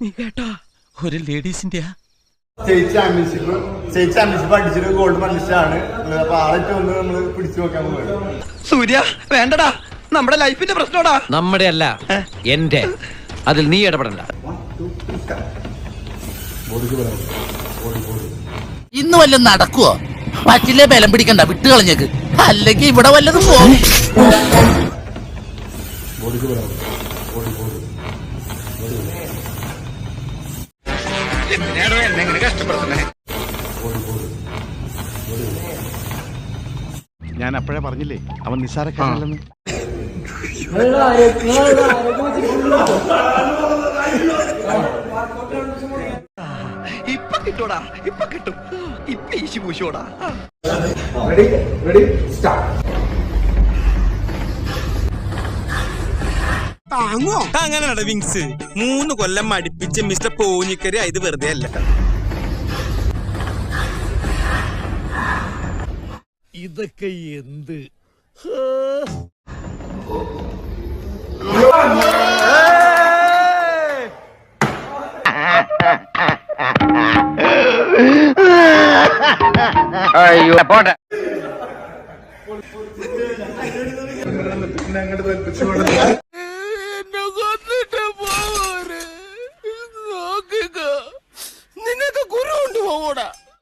നീ കേട്ടോ ഒരു ലേഡീസിന്റെ സ്റ്റേറ്റ് ചാമ്പ്യൻഷിപ്പ് സ്റ്റേറ്റ് ചാമ്പ്യൻഷിപ്പ് അടിച്ചിട്ട് ഗോൾഡ് മെഡലിസ്റ്റാണ് അപ്പൊ ആളൊക്കെ ഒന്ന് നമ്മൾ പിടിച്ചു നോക്കാൻ പോകുന്നത് സൂര്യ വേണ്ടടാ. നമ്മുടെ ലൈഫിന്റെ പ്രശ്നോടാ നമ്മുടെ അല്ല എന്റെ അതിൽ നീ ഇടപെടണ്ട. ഇന്ന് വല്ലതും നടക്കുവോ? പറ്റില്ലേ ബലം പിടിക്കണ്ട വിട്ട് കളഞ്ഞേക്ക് അല്ലെങ്കിൽ ഇവിടെ വല്ലതും പോകും. ഞാൻ അപ്പോഴേ പറഞ്ഞില്ലേ അവൻ നിസ്സാരക്കാരല്ലെന്ന് ഇപ്പൊ കിട്ടൂടാ ഇപ്പൊ കിട്ടും. ഇപ്പൊ ഈശി പൂശോടാ അങ്ങനെയാണ് വിങ്സ്? മൂന്ന് കൊല്ലം മടിപ്പിച്ച് മിസ്റ്റർ പോഞ്ഞിക്കരി ഇത് വെറുതെ അല്ല. ഇതൊക്കെ എന്ത്? അയ്യോ പോട്ടെ. അങ്ങോട്ട് തോൽപ്പിച്ചു కూడా